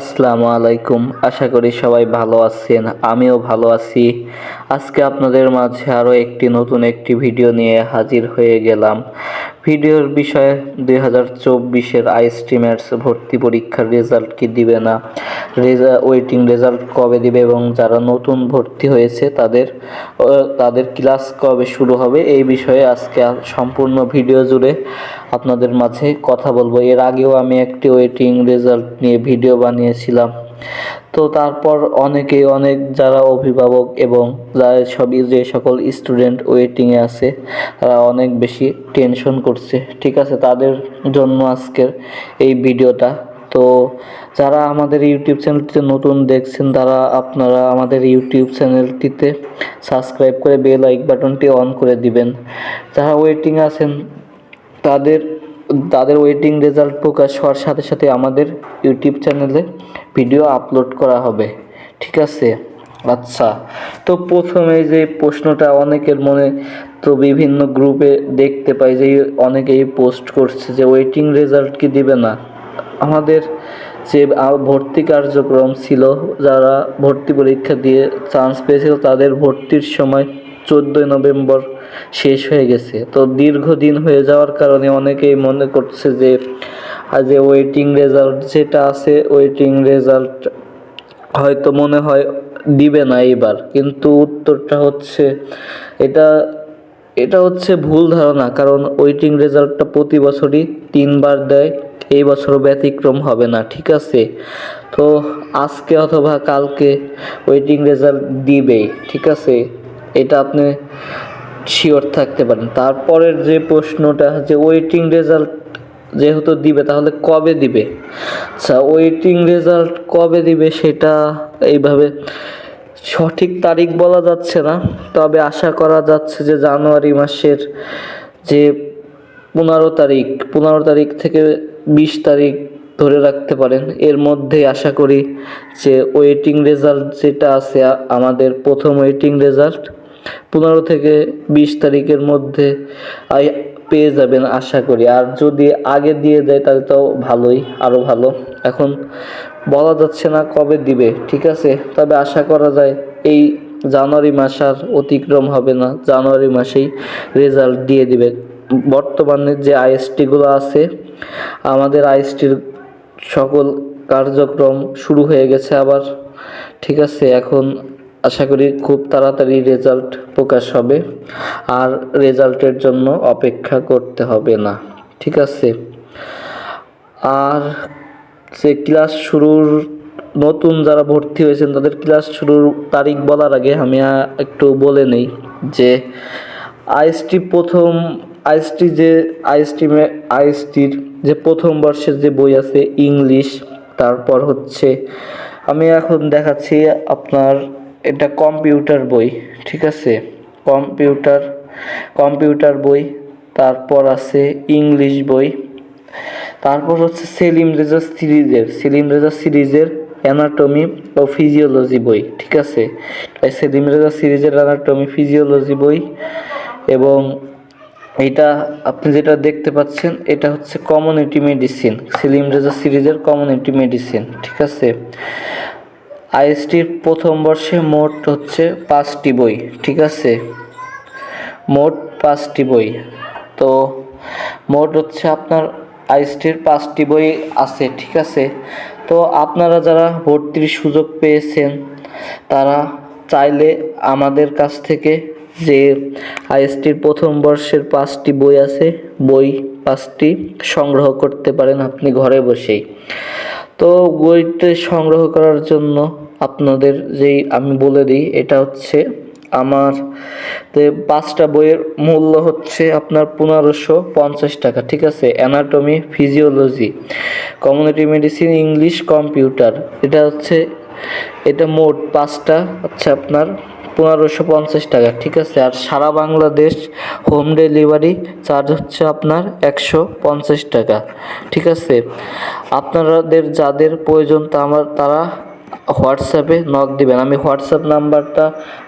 আসসালামু আলাইকুম। আশা করি সবাই ভালো আছেন। আমিও ভালো আছি। আজকে আপনাদের মাঝে আরও একটি নতুন একটি ভিডিও নিয়ে হাজির হয়ে গেলাম। ভিডিওর বিষয়ে দুই হাজার চব্বিশের আইস্ট্রিমার্স ভর্তি পরীক্ষার রেজাল্ট কি দিবে না, রেজা, ওয়েটিং রেজাল্ট কবে দিবে এবং যারা নতুন ভর্তি হয়েছে তাদের তাদের ক্লাস কবে শুরু হবে এই বিষয়ে আজকে সম্পূর্ণ ভিডিও জুড়ে আপনাদের মাঝে কথা বলব। এর আগেও আমি একটি ওয়েটিং রেজাল্ট নিয়ে ভিডিও বানিয়েছিলাম। তো তারপর অনেকেই অনেক যারা অভিভাবক এবং যারা সবই যে সকল স্টুডেন্ট ওয়েটিংয়ে আছে, তারা অনেক বেশি টেনশন করছে। ঠিক আছে, তাদের জন্য আজকের এই ভিডিওটা। তো যারা আমাদের ইউটিউব চ্যানেলটিতে নতুন দেখছেন, তারা আপনারা আমাদের ইউটিউব চ্যানেলটিতে সাবস্ক্রাইব করে বেল লাইক বাটনটি অন করে দিবেন। যারা ওয়েটিং আছেন, তাদের তাদের ওয়েটিং রেজাল্ট প্রকাশ হওয়ার সাথে সাথে আমাদের ইউটিউব চ্যানেলে ভিডিও আপলোড করা হবে। ঠিক আছে? আচ্ছা। তো প্রথমে যে প্রশ্নটা অনেকের মনে তো বিভিন্ন গ্রুপে দেখতে পাই যে অনেকেই পোস্ট করছে যে ওয়েটিং রেজাল্ট কি দিবে না। আমাদের যে ভর্তি কার্যক্রম ছিল, যারা ভর্তি পরীক্ষা দিয়ে চান্স পেয়েছিল, তাদের ভর্তির সময় চোদ্দোই নভেম্বর শেষ হয়ে গেছে। তো দীর্ঘদিন হয়ে যাওয়ার কারণে অনেকেই মনে করছে যে যে ওয়েটিং রেজাল্ট যেটা আছে ওয়েটিং রেজাল্ট হয়তো মনে হয় দিবে না এইবার। কিন্তু উত্তরটা হচ্ছে, এটা এটা হচ্ছে ভুল ধারণা। কারণ ওয়েটিং রেজাল্টটা প্রতি বছরই তিনবার দেয়, এই বছরও ব্যতিক্রম হবে না, ঠিক আছে? তো আজকে অথবা কালকে ওয়েটিং রেজাল্ট দিবেই, ঠিক আছে? এটা আপনি শিওর থাকতে পারেন। তারপরের যে প্রশ্নটা, যে ওয়েটিং রেজাল্ট যেহেতু দিবে, তাহলে কবে দিবে? আচ্ছা ওয়েটিং রেজাল্ট কবে দিবে সেটা এইভাবে সঠিক তারিখ বলা যাচ্ছে না, তবে আশা করা যাচ্ছে যে জানুয়ারি মাসের যে পনেরো তারিখ পনেরো তারিখ থেকে বিশ তারিখ ধরে রাখতে পারেন। এর মধ্যে আশা করি যে ওয়েটিং রেজাল্ট যেটা আছে, আমাদের প্রথম ওয়েটিং রেজাল্ট পনেরো থেকে বিশ তারিখের মধ্যে পেয়ে যাবেন আশা করি। আর যদি আগে দিয়ে দেয় তাহলে তো ভালোই আরও ভালো। এখন বলা যাচ্ছে না কবে দিবে, ঠিক আছে? তবে আশা করা যায় এই জানুয়ারি মাস আর অতিক্রম হবে না, জানুয়ারি মাসেই রেজাল্ট দিয়ে দিবে। বর্তমানে যে আইএসটিগুলো আছে, আমাদের আইএসটির সকল কার্যক্রম শুরু হয়ে গেছে আবার, ঠিক আছে? এখন আশা করি খুব তাড়াতাড়ি রেজাল্ট প্রকাশ হবে। আর রেজাল্টের জন্য অপেক্ষা করতে হবে না, ঠিক আছে? আর যে ক্লাস শুরুর, নতুন যারা ভর্তি হয়েছেন, তাদের ক্লাস শুরুর তারিখ বলার আগে আমি একটু বলে নেই যে আইএসটি প্রথম আইএসটি যে আইএসটি আইএসটির যে প্রথম বর্ষের যে বই আছে ইংলিশ তারপর হচ্ছে আমি এখন দেখাচ্ছি আপনার এটা কম্পিউটার বই, ঠিক আছে? কম্পিউটার কম্পিউটার বই, তারপর আছে ইংলিশ বই, তারপর হচ্ছে সেলিম রেজা সিরিজের, সেলিম রেজা সিরিজের অ্যানাটমি ও ফিজিওলজি বই, ঠিক আছে? সেলিম রেজা সিরিজের অ্যানাটমি ফিজিওলজি বই এবং এটা আপনি যেটা দেখতে পাচ্ছেন, এটা হচ্ছে কমিউনিটি মেডিসিন সেলিম রেজা সিরিজের কমিউনিটি মেডিসিন ঠিক আছে? আইএসটির প্রথম বর্ষে মোট হচ্ছে পাঁচটি বই, ঠিক আছে? মোট পাঁচটি বই। তো মোট হচ্ছে আপনার আইএসটির পাঁচটি বই আছে, ঠিক আছে? তো আপনারা যারা ভর্তির সুযোগ পেয়েছেন, তারা চাইলে আমাদের কাছ থেকে যে আইএসটির প্রথম বর্ষের পাঁচটি বই আছে, বই পাঁচটি সংগ্রহ করতে পারেন আপনি ঘরে বসেই। তো বইটি সংগ্রহ করার জন্য আপনাদের যেই আমি বলে দিই, এটা হচ্ছে আমার পাঁচটা বইয়ের মূল্য হচ্ছে আপনার পনেরোশো পঞ্চাশ টাকা, ঠিক আছে? Anatomy physiology community medicine English computer এটা হচ্ছে, এটা মোট পাঁচটা হচ্ছে আপনার পনেরোশো পঞ্চাশ টাকা, ঠিক আছে? আর সারা বাংলাদেশ হোম ডেলিভারি চার্জ হচ্ছে আপনার একশো পঞ্চাশ টাকা, ঠিক আছে? আপনাদের যাদের প্রয়োজন তা আমার, তারা হোয়াটসঅ্যাপে নক দিবেন। আমি হোয়াটসঅ্যাপ নাম্বারটা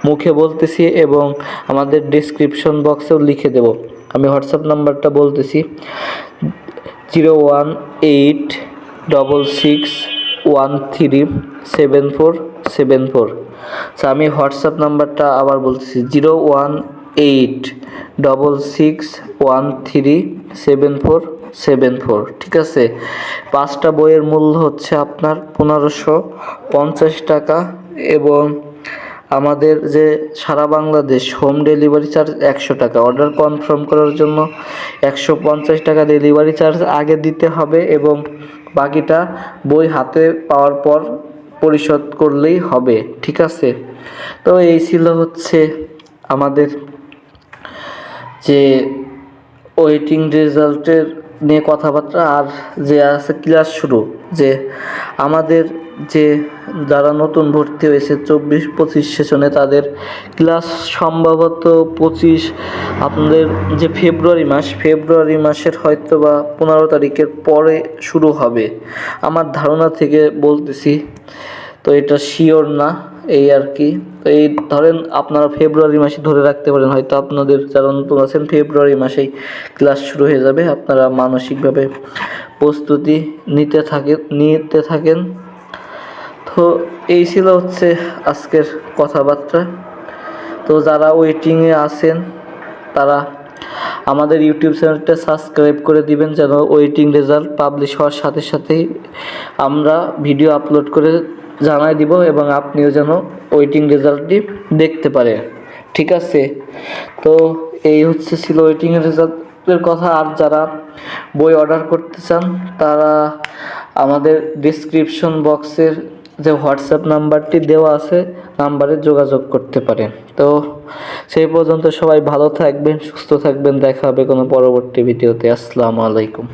মুখে বলতেছি এবং আমাদের ডিসক্রিপশন বক্সেও লিখে দেব। আমি হোয়াটসঅ্যাপ নাম্বারটা বলতেছি zero one eight double six one three seven four seven four আচ্ছা আমি হোয়াটসঅ্যাপ নাম্বারটা আবার বলতেছি zero one eight double six one three seven four seven four ঠিক আছে? পাঁচটা বইয়ের মূল্য হচ্ছে আপনার পনেরোশো পঞ্চাশ টাকা এবং আমাদের যে সারা বাংলাদেশ হোম ডেলিভারি চার্জ একশো টাকা। অর্ডার কনফার্ম করার জন্য একশো পঞ্চাশ টাকা ডেলিভারি চার্জ আগে দিতে হবে এবং বাকিটা বই হাতে পাওয়ার পর পরিশোধ করলেই হবে, ঠিক আছে? তো এই ছিল হচ্ছে আমাদের যে ওয়েটিং রেজাল্টের নিয়ে কথাবার্তা আর যে আছে ক্লাস শুরু, যে আমাদের যে যারা নতুন ভর্তি হয়েছে চব্বিশ পঁচিশ সেশনে তাদের ক্লাস সম্ভবত পঁচিশ, আপনাদের যে ফেব্রুয়ারি মাস, ফেব্রুয়ারি মাসের হয়তো বা পনেরো তারিখের পরে শুরু হবে। আমার ধারণা থেকে বলতেছি, তো এটা শিওর না। এই আর কি। তো এই ধরেন আপনারা ফেব্রুয়ারি মাসে ধরে রাখতে পারেন, হয়তো আপনাদের যারা নতুন আছেন ফেব্রুয়ারি মাসেই ক্লাস শুরু হয়ে যাবে, আপনারা মানসিকভাবে প্রস্তুতি নিতে থাকে, নিতে থাকেন। তো এই ছিল হচ্ছে আজকের কথাবার্তা। তো যারা ওয়েটিংয়ে আছেন, তারা আমাদের ইউটিউব চ্যানেলটা সাবস্ক্রাইব করে দিবেন, যেন ওয়েটিং রেজাল্ট পাবলিশ হওয়ার সাথে সাথেই আমরা ভিডিও আপলোড করে জানাই দিব এবং আপনিও যেন ওয়েটিং রেজাল্টটি দেখতে পারেন ঠিক আছে? তো এই হচ্ছে ছিল ওয়েটিং রেজাল্টের কথা। আর যারা বই অর্ডার করতে চান, তারা আমাদের ডিসক্রিপশন বক্সের যে হোয়াটসঅ্যাপ নাম্বারটি দেওয়া আছে, নাম্বারে যোগাযোগ করতে পারেন। তো সেই পর্যন্ত সবাই ভালো থাকবেন, সুস্থ থাকবেন। দেখা হবে কোনো পরবর্তী ভিডিওতে। আসসালামু আলাইকুম।